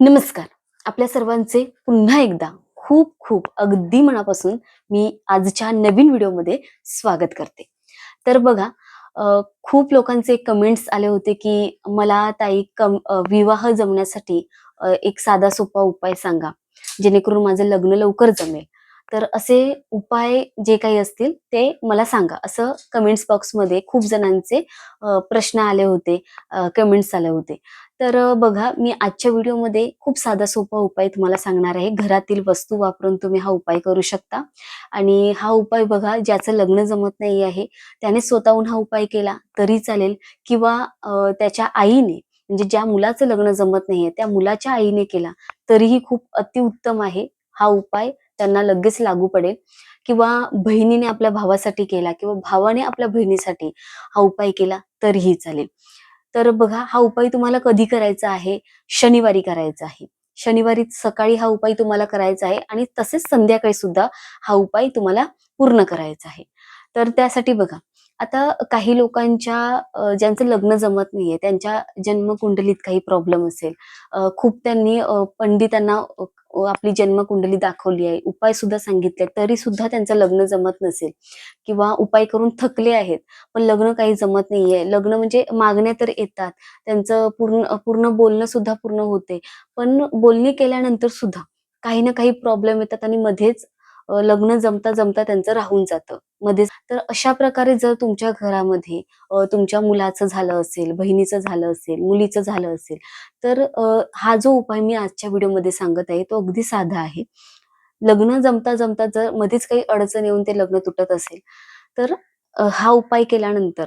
नमस्कार. आपल्या सर्वांचे पुन्हा एकदा खूप खूप अगदी मनापासून मी आजच्या नवीन व्हिडिओमध्ये स्वागत करते. तर बघा खूप लोकांचे कमेंट्स आले होते की मला ताई कम विवाह जमण्यासाठी एक साधा सोपा उपाय सांगा जेणेकरून माझं लग्न लवकर जमेल. तर असे उपाय जे काही असतील ते मला सांगा. असं कमेंट्स बॉक्समध्ये खूप जणांचे प्रश्न आले होते कमेंट्स आले होते. तर बघा मी आजच्या व्हिडिओमध्ये खूप साधा सोपा उपाय तुम्हाला सांगणार आहे. घरातील वस्तू वापरून तुम्ही हा उपाय करू शकता. आणि हा उपाय बघा ज्याचं लग्न जमत नाही आहे त्याने स्वतःहून हा उपाय केला तरी चालेल. किंवा त्याच्या आईने म्हणजे ज्या मुलाचं लग्न जमत नाहीये त्या मुलाच्या आईने केला तरीही खूप अतिउत्तम आहे हा उपाय. त्यांना लगेच लागू पडेल. किंवा बहिणीने आपल्या भावासाठी केला किंवा भावाने आपल्या बहिणीसाठी हा उपाय केला तरीही चालेल. तर बघा हा उपाय तुम्हाला कधी करायचा आहे? शनिवारी करायचा आहे. शनिवारी सकाळी हा उपाय तुम्हाला करायचा आहे आणि तसेच संध्याकाळी सुद्धा हा उपाय तुम्हाला पूर्ण करायचा आहे. तर त्यासाठी बघा आता काही लोकांच्या ज्यांचं लग्न जमत नाहीये त्यांच्या जन्मकुंडलीत काही प्रॉब्लेम असेल. खूप त्यांनी पंडितांना आपली जन्मकुंडली दाखवली आहे. उपाय सुद्धा सांगितले तरी सुद्धा त्यांचं लग्न जमत नसेल किंवा उपाय करून थकले आहेत. पण लग्न काही जमत नाहीये. लग्न म्हणजे मागण्या तर येतात. त्यांचं पूर्ण पूर्ण बोलणं सुद्धा पूर्ण होते. पण बोलणी केल्यानंतर सुद्धा काही ना काही प्रॉब्लेम येतात आणि मध्येच लग्न जमता जमता त्यांचं राहून जातं. मध्येच तर अशा प्रकारे जर तुमच्या घरामध्ये तुमच्या मुलाचं झालं असेल बहिणीचं झालं असेल मुलीचं झालं असेल तर हा जो उपाय मी आजच्या व्हिडिओमध्ये सांगत आहे तो अगदी साधा आहे. लग्न जमता जमता जर मध्येच काही अडचण येऊन ते लग्न तुटत असेल तर हा उपाय केल्यानंतर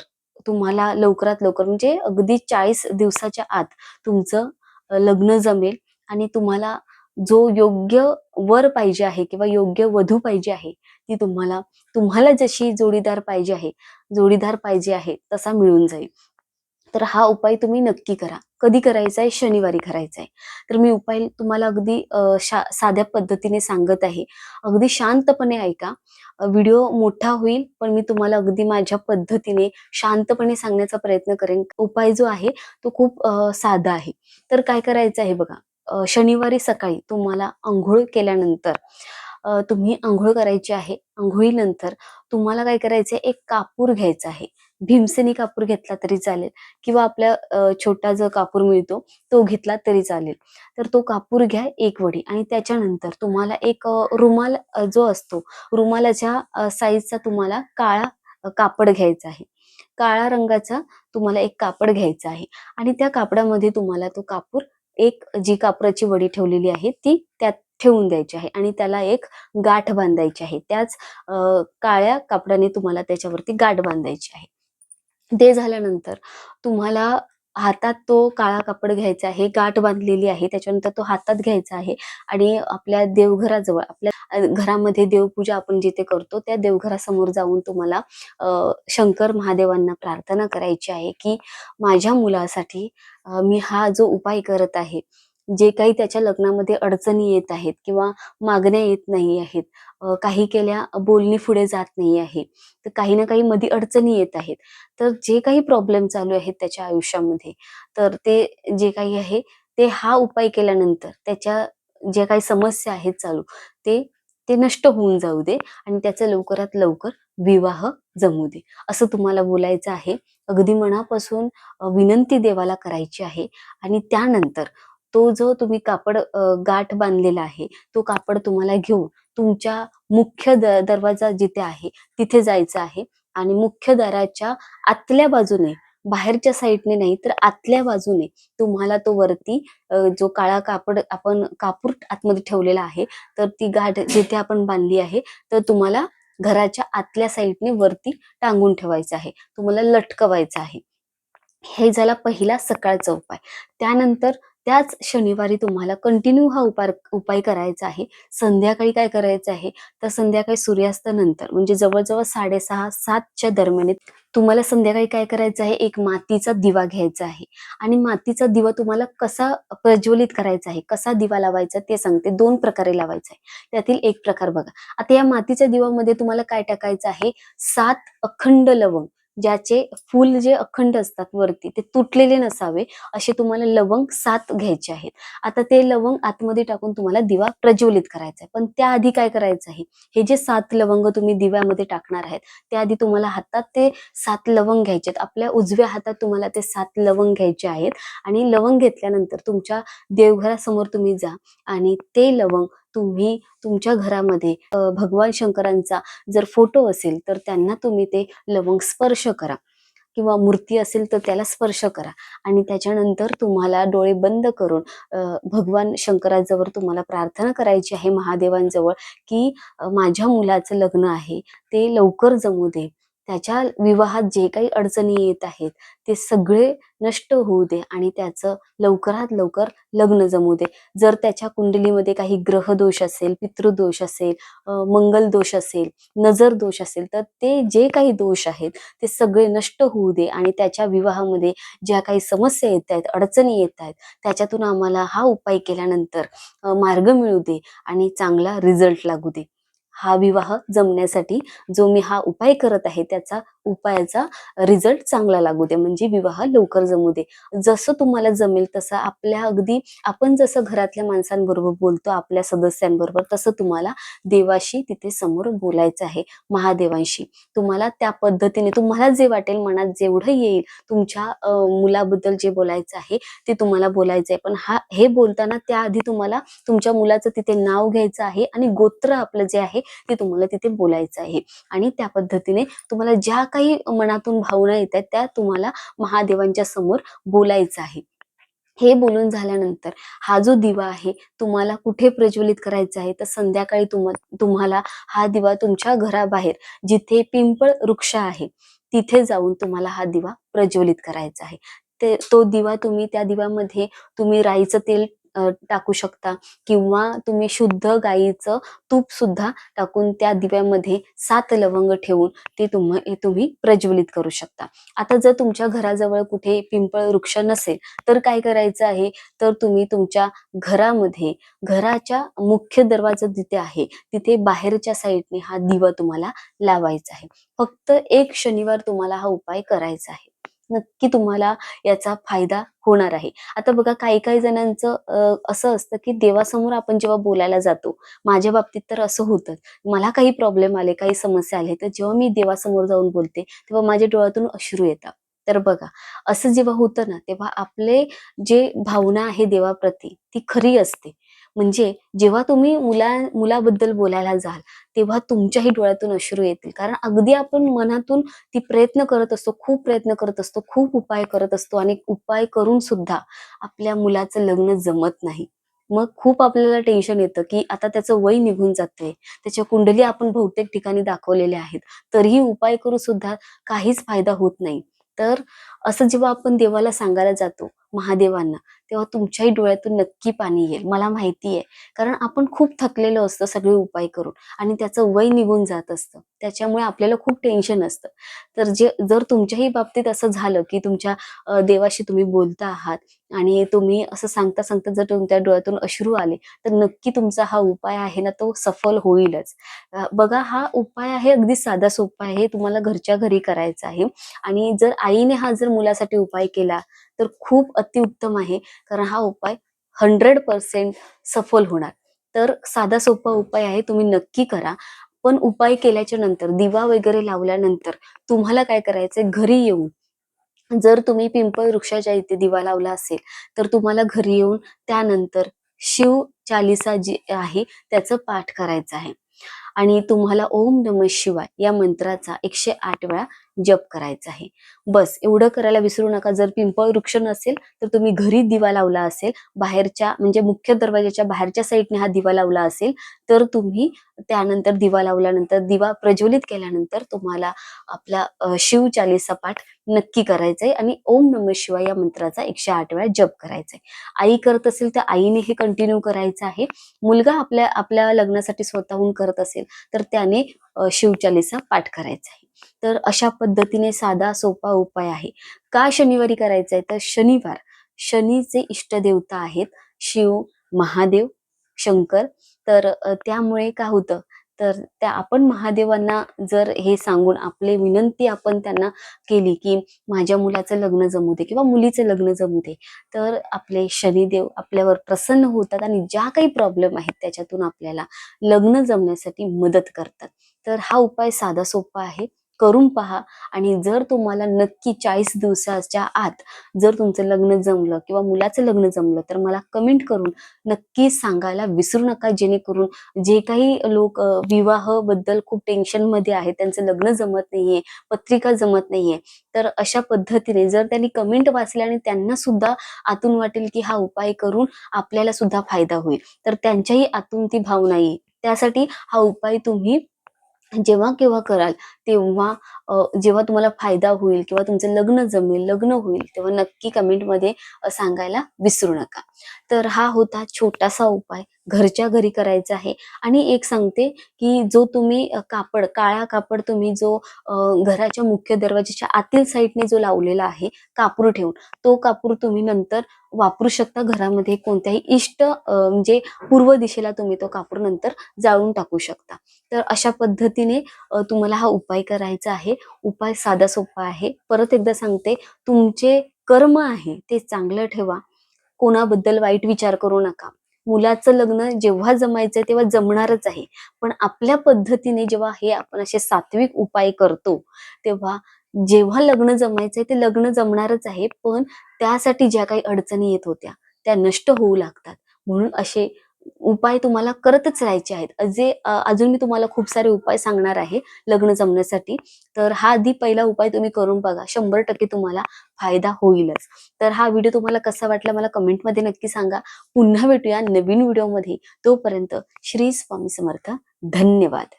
तुम्हाला लवकरात लवकर म्हणजे अगदी चाळीस दिवसाच्या आत तुमचं लग्न जमेल आणि तुम्हाला जो योग्य वर पाहिजे आहे किंवा योग्य वधू पाहिजे आहे ती तुम्हाला तुम्हाला जशी जोडीदार पाहिजे आहे जोडीदार पाहिजे आहे तसा मिळून जाईल. तर हा उपाय तुम्ही नक्की करा. कधी करायचा आहे शनिवारी करायचा आहे तर मी उपाय तुम्हाला अगदी साध्या पद्धतीने सांगत आहे. अगदी शांतपणे ऐका. व्हिडिओ मोठा होईल पण मी तुम्हाला अगदी माझ्या पद्धतीने शांतपणे सांगण्याचा प्रयत्न करेन. उपाय जो आहे तो खूप साधा आहे. तर काय करायचं आहे बघा. शनिवारी सकाळी तुम्हाला आंघोळ केल्यानंतर तुम्ही आंघोळ करायची आहे. आंघोळीनंतर तुम्हाला काय करायचं एक कापूर घ्यायचा आहे. भीमसेनी कापूर घेतला तरी चालेल किंवा आपल्या छोटा जो कापूर मिळतो तो घेतला तरी चालेल. तर तो कापूर घ्या एक वडी आणि त्याच्यानंतर तुम्हाला एक रुमाल जो असतो रुमालाच्या साईजचा तुम्हाला काळा कापड घ्यायचा आहे. काळ्या रंगाचा तुम्हाला एक कापड घ्यायचा आहे आणि त्या कापडामध्ये तुम्हाला तो कापूर एक जी कापराची वडी ठेवलेली आहे ती त्यात ठेवून द्यायची आहे आणि त्याला एक गाठ बांधायची आहे. त्याच काळ्या कापडाने तुम्हाला त्याच्यावरती गाठ बांधायची आहे. ते झाल्यानंतर तुम्हाला हातात तो काळा कापड घ्यायचा आहे गाठ बांधलेली आहे त्याच्यानंतर तो हातात घ्यायचा आहे आणि आपल्या देवघराजवळ आपल्या घरामध्ये देवपूजा आपण जिथे करतो त्या देवघरासमोर जाऊन तुम्हाला शंकर महादेवांना प्रार्थना करायची आहे की माझ्या मुलासाठी मी हा जो उपाय करत आहे जे काही त्याच्या लग्नामध्ये अडचणी येत आहेत किंवा मागण्या येत नाही आहेत काही केल्या बोलणी पुढे जात नाही आहे तर काही ना काही मध्ये अडचणी येत आहेत. तर जे काही प्रॉब्लेम चालू आहेत त्याच्या आयुष्यामध्ये तर ते जे काही आहे ते हा उपाय केल्यानंतर त्याच्या ज्या काही समस्या आहेत चालू ते ते नष्ट होऊन जाऊ दे आणि त्याचा लवकरात लवकर विवाह जमू दे. असं तुम्हाला बोलायचं आहे. अगदी मनापासून विनंती देवाला करायची आहे आणि त्यानंतर तो जो तुम्ही कापड गाठ बांधलेला आहे तो कापड तुम्हाला घेऊन तुमच्या मुख्य दरवाजा जिथे आहे तिथे जायचं आहे. आणि मुख्य दाराच्या आतल्या बाजूने बाहेरच्या साईडने नाही तर आतल्या बाजूने तुम्हाला तो वरती जो काळा कापड आपण कापूर आतमध्ये ठेवलेला आहे तर ती गाठ जिथे आपण बांधली आहे तर तुम्हाला घराच्या आतल्या साईडने वरती टांगून ठेवायचं आहे. तुम्हाला लटकवायचं आहे. हे झाला पहिला सकाळचा उपाय त्यानंतर त्याच शनिवारी तुम्हाला कंटिन्यू हा उपाय उपाय करायचा आहे. संध्याकाळी काय करायचं आहे? तर संध्याकाळी सूर्यास्तानंतर म्हणजे जवळजवळ साडेसहा सातच्या दरम्यान तुम्हाला संध्याकाळी काय करायचं आहे? एक मातीचा दिवा घ्यायचा आहे. आणि मातीचा दिवा तुम्हाला कसा प्रज्वलित करायचा आहे? कसा दिवा लावायचा ते सांगते. दोन प्रकारे लावायचा आहे. त्यातील एक प्रकार बघा. आता या मातीच्या दिवामध्ये तुम्हाला काय टाकायचं आहे? सात अखंड लवंग. ज्याचे फूल जे अखंड असतात वरती ते तुटलेले नसावे असे तुम्हाला लवंग सात घ्यायचे आहेत. आता ते लवंग आतमध्ये टाकून तुम्हाला दिवा प्रज्वलित करायचा आहे. पण त्याआधी काय करायचं आहे? हे जे सात लवंग तुम्ही दिव्यामध्ये टाकणार आहेत त्याआधी तुम्हाला हातात ते सात लवंग घ्यायचे आहेत. आपल्या उजव्या हातात तुम्हाला ते सात लवंग घ्यायचे आहेत. आणि लवंग घेतल्यानंतर तुमच्या देवघरासमोर तुम्ही जा आणि ते लवंग तुम्ही तुमच्या घरामध्ये भगवान शंकरांचा जर फोटो असेल तर त्यांना तुम्ही ते लवंग स्पर्श करा. किंवा मूर्ती असेल तर त्याला स्पर्श करा. आणि त्याच्यानंतर तुम्हाला डोळे बंद करून भगवान शंकराजवळ तुम्हाला प्रार्थना करायची आहे महादेवांजवळ की माझ्या मुलाचं लग्न आहे ते लवकर जमू दे. त्याच्या विवाहात जे काही अडचणी येत आहेत ते सगळे नष्ट होऊ दे आणि त्याचं लवकरात लवकर लग्न जमू दे. जर त्याच्या कुंडलीमध्ये काही ग्रह दोष असेल पितृदोष असेल मंगल दोष असेल नजर दोष असेल तर ते जे काही दोष आहेत ते सगळे नष्ट होऊ दे आणि त्याच्या विवाहामध्ये ज्या काही समस्या येत आहेत अडचणी येत आहेत त्याच्यातून आम्हाला हा उपाय केल्यानंतर मार्ग मिळू दे आणि चांगला रिझल्ट लागू दे. हा विवाह जमण्यासाठी जो मी हा उपाय करत आहे त्याचा उपायाचा रिझल्ट चांगला लागू दे. म्हणजे विवाह लवकर जमू दे. जसं तुम्हाला जमेल तसं आपल्या अगदी आपण जसं घरातल्या माणसांबरोबर बोलतो आपल्या सदस्यांबरोबर तसं तुम्हाला देवाशी तिथे समोर बोलायचं आहे महादेवांशी. तुम्हाला त्या पद्धतीने तुम्हाला जे वाटेल मनात जेवढं येईल तुमच्या मुलाबद्दल जे बोलायचं आहे ते तुम्हाला बोलायचं आहे. पण हा हे बोलताना त्याआधी तुम्हाला तुमच्या मुलाचं तिथे नाव घ्यायचं आहे आणि गोत्र आपलं जे आहे ते तुम्हाला तिथे बोलायचं आहे. आणि त्या पद्धतीने तुम्हाला ज्या काही मनातून भावना येतात त्या तुम्हाला महादेवांच्या समोर बोलायचं आहे. हे बोलून झाल्यानंतर हा जो दिवा आहे तुम्हाला कुठे प्रज्वलित करायचा आहे तर संध्याकाळी तुम्हा तुम्हाला हा दिवा तुमच्या घराबाहेर जिथे पिंपळ वृक्ष आहे तिथे जाऊन तुम्हाला हा दिवा प्रज्वलित करायचा आहे. ते तो दिवा तुम्ही त्या दिव्यामध्ये तुम्ही राईचं तेल टाकू शकता. किंवा तुम्ही शुद्ध गाईचं तूप सुद्धा टाकून त्या दिव्यामध्ये सात लवंग ठेवून ते तुम्ही तुम्ही प्रज्वलित करू शकता. आता जर तुमच्या घराजवळ कुठे पिंपळ वृक्ष नसेल तर काय करायचं आहे? तर तुम्ही तुमच्या घरामध्ये घराच्या मुख्य दरवाजा जिथे आहे तिथे बाहेरच्या साईडने हा दिवा तुम्हाला लावायचा आहे. फक्त एक शनिवार तुम्हाला हा उपाय करायचा आहे. नक्की तुम्हाला याचा फायदा होणार आहे. आता बघा काही काही जणांचं असं असतं की देवासमोर आपण जेव्हा बोलायला जातो माझ्या बाबतीत तर असं होतं. मला काही प्रॉब्लेम आले काही समस्या आले तर जेव्हा मी देवासमोर जाऊन बोलते तेव्हा माझ्या डोळ्यातून अश्रू येतात. तर बघा असं जेव्हा होतं ना तेव्हा आपले जे भावना आहे देवाप्रती ती खरी असते. म्हणजे जेव्हा तुम्ही मुला मुलाबद्दल बोलायला जाल तेव्हा तुमच्याही डोळ्यातून अश्रू येतील. कारण अगदी आपण मनातून ती प्रयत्न करत असतो खूप प्रयत्न करत असतो खूप उपाय करत असतो आणि उपाय करून सुद्धा आपल्या मुलाचं लग्न जमत नाही. मग खूप आपल्याला टेन्शन येतं की आता त्याचं वय निघून जाते त्याच्या कुंडली आपण बहुतेक ठिकाणी दाखवलेल्या आहेत. तरीही उपाय करून सुद्धा काहीच फायदा होत नाही. तर असं जेव्हा आपण देवाला सांगायला जातो महादेवांना तेव्हा तुमच्याही डोळ्यातून नक्की पाणी येईल. मला माहिती आहे कारण आपण खूप थकलेलो असतं सगळे उपाय करून आणि त्याचं वय निघून जात असतं. त्याच्यामुळे आपल्याला खूप टेन्शन असतं. तर जे जर तुमच्याही बाबतीत असं झालं की तुमच्या देवाशी तुम्ही बोलता आहात आणि तुम्ही असं सांगता सांगता जर तुमच्या डोळ्यातून अश्रू आले तर नक्की तुमचा हा उपाय आहे ना तो सफल होईलच. बघा हा उपाय आहे अगदी साधा सोपा आहे. तुम्हाला घरच्या घरी करायचा आहे. आणि जर आईने हा जर मुलासाठी उपाय केला तर खूप अतिउत्तम आहे. कारण हा उपाय हंड्रेड पर्सेंट सफल होणार. तर साधा सोपा उपाय आहे तुम्ही नक्की करा. पण उपाय केल्याच्यानंतर दिवा वगैरे लावल्यानंतर तुम्हाला काय करायचंय? घरी येऊन जर तुम्ही पिंपळ वृक्षाच्या इथे दिवा लावला असेल तर तुम्हाला घरी येऊन त्यानंतर शिव चालिसा जी आहे त्याचं पाठ करायचं आहे. आणि तुम्हाला ओम नम शिवाय या मंत्राचा एकशे आठ वेळा जप करायचा आहे. बस एवढं करायला विसरू नका. जर पिंपळ वृक्ष नसेल तर तुम्ही घरी दिवा लावला असेल बाहेरच्या म्हणजे मुख्य दरवाजाच्या बाहेरच्या साईडने हा दिवा लावला असेल तर तुम्ही त्यानंतर दिवा लावल्यानंतर दिवा प्रज्वलित केल्यानंतर तुम्हाला आपला शिव चालीसा पाठ नक्की करायचा आहे आणि ओम नम शिवाय या मंत्राचा एकशे आठ वेळा जप करायचा आहे आई करत असेल तर आईने हे कंटिन्यू करायचं आहे. मुलगा आपल्या आपल्या लग्नासाठी स्वतःहून करत असेल तर त्याने अ, शिवचालीसा पाठ करायचा आहे. तर अशा पद्धतीने साधा सोपा उपाय आहे. का शनिवारी करायचा आहे तर शनिवार शनीचे इष्टदेवता आहेत शिव महादेव शंकर. तर त्यामुळे काय होतं? तर त्या आपण महादेवांना जर हे सांगून आपली विनंती आपण त्यांना केली की माझ्या मुलाचं लग्न जमू दे किंवा मुलीचं लग्न जमू दे तर आपले शनिदेव आपल्यावर प्रसन्न होतात आणि ज्या काही प्रॉब्लेम आहेत त्याच्यातून आपल्याला लग्न जमण्यासाठी मदत करतात. तर हा उपाय साधा सोपा आहे. करून पहा. आणि जर तुम्हाला नक्की चाळीस दिवसाच्या आत जर तुमचं लग्न जमलं किंवा मुलाचं लग्न जमलं तर मला कमेंट करून नक्की सांगायला विसरू नका. जेणेकरून जे काही लोक विवाहबद्दल खूप टेन्शनमध्ये आहेत त्यांचं लग्न जमत नाहीये पत्रिका जमत नाहीये तर अशा पद्धतीने जर त्यांनी कमेंट वाचले आणि त्यांना सुद्धा आतून वाटेल की हा उपाय करून आपल्याला सुद्धा फायदा होईल. तर त्यांच्याही आतून ती भावना येईल. त्यासाठी हा उपाय तुम्ही जेव्हा केव्हा कराल तेव्हा जेव्हा तुम्हाला फायदा होईल किंवा तुमचं लग्न जमेल लग्न होईल तेव्हा नक्की कमेंटमध्ये सांगायला विसरू नका. तर हा होता छोटासा उपाय घरच्या घरी करायचा आहे. आणि एक सांगते की जो तुम्ही कापड काळा कापड तुम्ही जो घराच्या मुख्य दरवाजाच्या आतील साईडने जो लावलेला आहे कापूर ठेवून तो कापूर तुम्ही नंतर वापरू शकता घरामध्ये कोणत्याही इष्ट म्हणजे पूर्व दिशेला तुम्ही तो कापूर नंतर जाळून टाकू शकता. तर अशा पद्धतीने तुम्हाला हा उपाय करायचा आहे. उपाय साधा सोपा आहे. परत एकदा सांगते तुमचे कर्म आहे ते चांगलं ठेवा. कोणाबद्दल वाईट विचार करू नका. मुलाचं लग्न जेव्हा जमायचं तेव्हा जमणारच आहे. पण आपल्या पद्धतीने जेव्हा हे आपण असे सात्विक उपाय करतो तेव्हा जेव्हा लग्न जमायचंय ते लग्न जमणारच आहे. पण त्यासाठी ज्या काही अडचणी येत होत्या त्या नष्ट होऊ लागतात. म्हणून असे उपाय तुम्हाला करतच राहायचे आहेत. जे अजून मी तुम्हाला खूप सारे उपाय सांगणार आहे लग्न जमण्यासाठी. तर हा आधी पहिला उपाय तुम्ही करून बघा. शंभर टक्के तुम्हाला फायदा होईलच. तर हा व्हिडिओ तुम्हाला कसा वाटला मला कमेंटमध्ये नक्की सांगा. पुन्हा भेटूया नवीन व्हिडिओमध्ये. तोपर्यंत श्री स्वामी समर्थ. धन्यवाद.